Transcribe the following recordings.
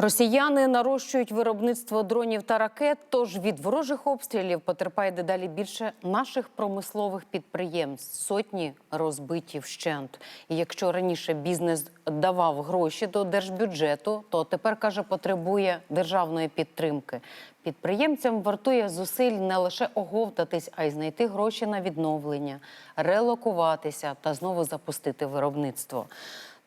Росіяни нарощують виробництво дронів та ракет. Тож від ворожих обстрілів потерпає дедалі більше наших промислових підприємств. Сотні розбиті вщент. І якщо раніше бізнес давав гроші до держбюджету, то тепер каже, потребує державної підтримки. Підприємцям вартує зусиль не лише оговтатись, а й знайти гроші на відновлення, релокуватися та знову запустити виробництво.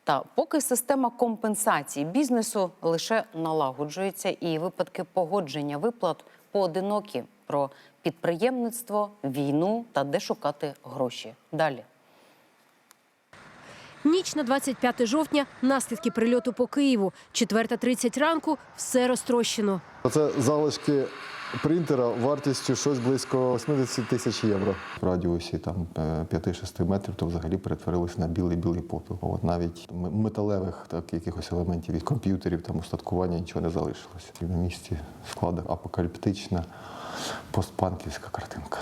Та поки система компенсації бізнесу лише налагоджується, і випадки погодження виплат поодинокі про підприємництво, війну та де шукати гроші. Далі. Ніч на 25 жовтня – наслідки прильоту по Києву. 4.30 ранку – все розтрощено. Це залишки принтера вартістю щось близько 80 тисяч євро. В радіусі там е, 5-6 метрів то взагалі перетворилось на білий-білий попіл. От навіть металевих так, якихось елементів від комп'ютерів, там устаткування нічого не залишилося. І на місці складу апокаліптична постпанківська картинка.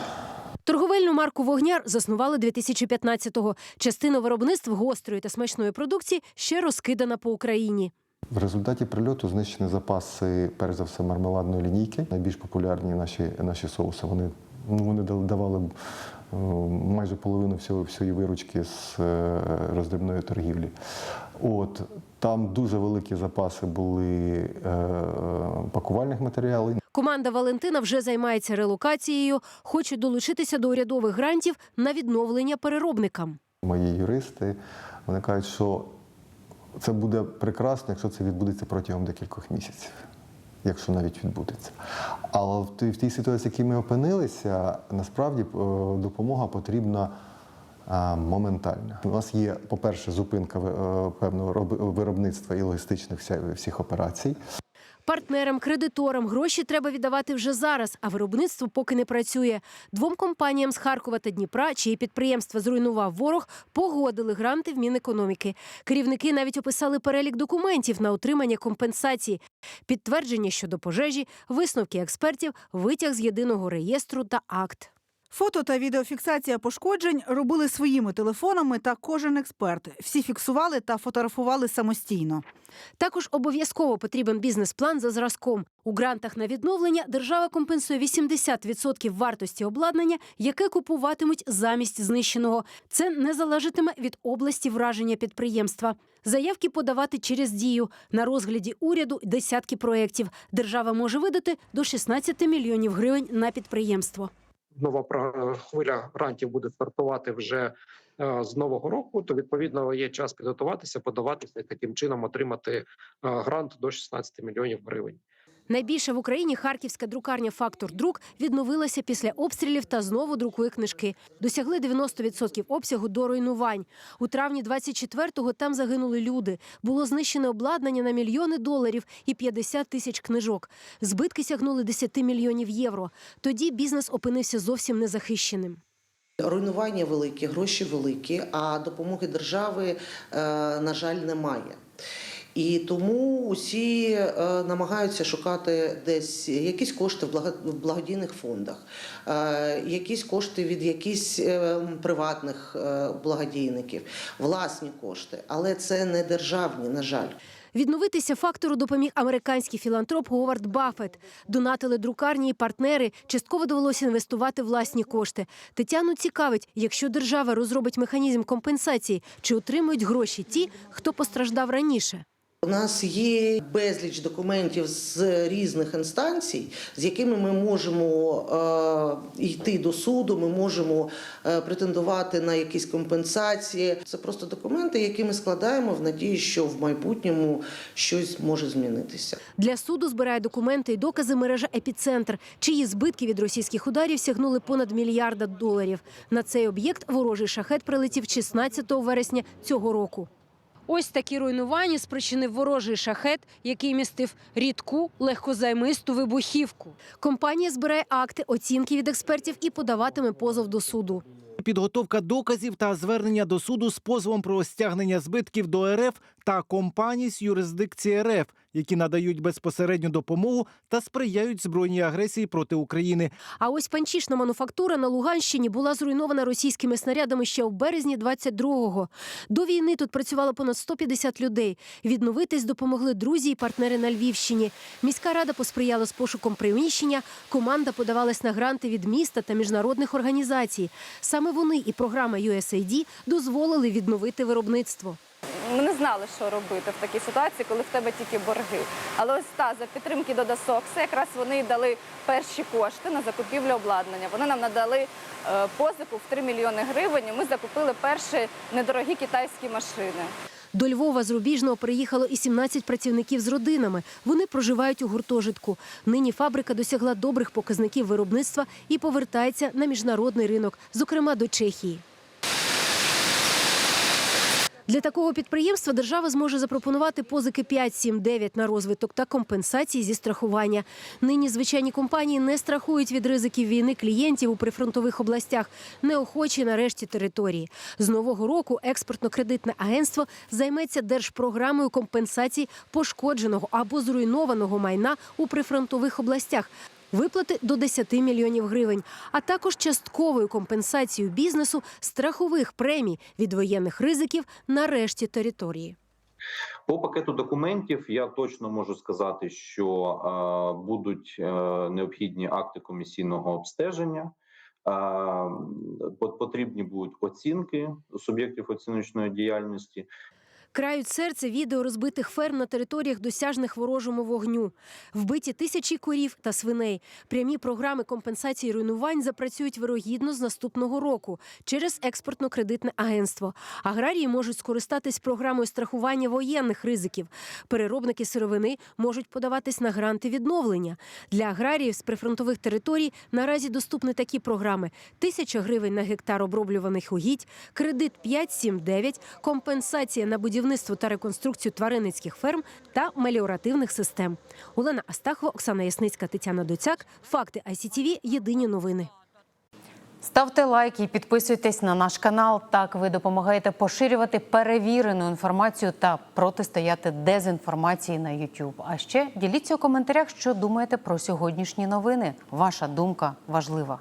Торговельну марку «Вогняр» заснували 2015-го. Частина виробництв гострої та смачної продукції ще розкидана по Україні. В результаті прильоту знищені запаси, перш за все, мармеладної лінійки. Найбільш популярні наші, наші соуси. Вони, ну, вони давали е, майже половину всього, всієї виручки з е, роздрібної торгівлі. От, там дуже великі запаси були е, пакувальних матеріалів. Команда Валентина вже займається релокацією, хоче долучитися до урядових грантів на відновлення переробникам. Мої юристи вони кажуть, що це буде прекрасно, якщо це відбудеться протягом декількох місяців, якщо навіть відбудеться. Але в тій, ситуації, в якій ми опинилися, насправді е, допомога потрібна Моментально моментальна. У нас є, по-перше, зупинка е, певного виробництва і логістичних всіх операцій. Партнерам, кредиторам гроші треба віддавати вже зараз, а виробництво поки не працює. Двом компаніям з Харкова та Дніпра, чиї підприємства зруйнував ворог, погодили гранти в Мінекономіки. Керівники навіть описали перелік документів на отримання компенсації, підтвердження щодо пожежі, висновки експертів, витяг з єдиного реєстру та акт. Фото та відеофіксація пошкоджень робили своїми телефонами та кожен експерт. Всі фіксували та фотографували самостійно. Також обов'язково потрібен бізнес-план за зразком. У грантах на відновлення держава компенсує 80% вартості обладнання, яке купуватимуть замість знищеного. Це не залежатиме від області враження підприємства. Заявки подавати через дію. На розгляді уряду десятки проєктів. Держава може видати до 16 мільйонів гривень на підприємство. Нова хвиля грантів буде стартувати вже е, з нового року, то відповідно є час підготуватися, подаватися і таким чином отримати е, грант до 16 мільйонів гривень. Найбільше в Україні харківська друкарня Фактор Друк відновилася після обстрілів та знову друкує книжки. Досягли 90% обсягу до руйнувань. У травні 24-го там загинули люди. Було знищене обладнання на мільйони доларів і 50 тисяч книжок. Збитки сягнули 10 мільйонів євро. Тоді бізнес опинився зовсім незахищеним. Руйнування великі, гроші великі, а допомоги держави, е, на жаль, немає. І тому усі е, намагаються шукати десь якісь кошти в благо- благодійних фондах, е, якісь кошти від якихось е, приватних благодійників, власні кошти, але це не державні, на жаль. Відновитися фактору допоміг американський філантроп Говард Баффет. Донатили друкарні і партнери. Частково довелося інвестувати власні кошти. Тетяну цікавить, якщо держава розробить механізм компенсації, чи отримують гроші ті, хто постраждав раніше. У нас є безліч документів з різних інстанцій, з якими ми можемо е, йти до суду, ми можемо е, претендувати на якісь компенсації. Це просто документи, які ми складаємо в надії, що в майбутньому щось може змінитися. Для суду збирає документи і докази мережа «Епіцентр», чиї збитки від російських ударів сягнули понад мільярда доларів. На цей об'єкт ворожий шахет прилетів 16 вересня цього року. Ось такі руйнування спричинив ворожий шахет, який містив рідку легкозаймисту вибухівку. Компанія збирає акти, оцінки від експертів і подаватиме позов до суду. Підготовка доказів та звернення до суду з позовом про стягнення збитків до РФ та компаній з юрисдикції РФ які надають безпосередню допомогу та сприяють збройній агресії проти України. А ось панчішна мануфактура на Луганщині була зруйнована російськими снарядами ще в березні 22-го. До війни тут працювало понад 150 людей. Відновитись допомогли друзі і партнери на Львівщині. Міська рада посприяла з пошуком приміщення. Команда подавалась на гранти від міста та міжнародних організацій. Саме вони і програма USAID дозволили відновити виробництво. Ми не знали, що робити в такій ситуації, коли в тебе тільки борги. Але ось та за підтримки до Досокса якраз вони дали перші кошти на закупівлю обладнання. Вони нам надали е, позику в 3 мільйони гривень. і Ми закупили перші недорогі китайські машини. До Львова з Рубіжного приїхало і 17 працівників з родинами. Вони проживають у гуртожитку. Нині фабрика досягла добрих показників виробництва і повертається на міжнародний ринок, зокрема до Чехії. Для такого підприємства держава зможе запропонувати позики 5, 7, 9 на розвиток та компенсації зі страхування. Нині звичайні компанії не страхують від ризиків війни клієнтів у прифронтових областях, неохочі на решті території. З нового року експортно-кредитне агентство займеться держпрограмою компенсації пошкодженого або зруйнованого майна у прифронтових областях. Виплати до 10 мільйонів гривень, а також частковою компенсацією бізнесу страхових премій від воєнних ризиків на решті території. По пакету документів я точно можу сказати, що е, будуть е, необхідні акти комісійного обстеження. Е, потрібні будуть оцінки суб'єктів оціночної діяльності. Крають серце відео розбитих ферм на територіях досяжних ворожому вогню. Вбиті тисячі корів та свиней. Прямі програми компенсації руйнувань запрацюють вирогідно з наступного року через експортно-кредитне агентство. Аграрії можуть скористатись програмою страхування воєнних ризиків. Переробники сировини можуть подаватись на гранти відновлення. Для аграріїв з прифронтових територій наразі доступні такі програми: тисяча гривень на гектар оброблюваних угідь, кредит 5-7-9, компенсація на будівництво та реконструкцію тваринницьких ферм та меліоративних систем. Олена Астахова, Оксана Ясницька, Тетяна Доцяк. Факти ICTV. Єдині новини. Ставте лайки і підписуйтесь на наш канал. Так ви допомагаєте поширювати перевірену інформацію та протистояти дезінформації на YouTube. А ще діліться у коментарях, що думаєте про сьогоднішні новини. Ваша думка важлива.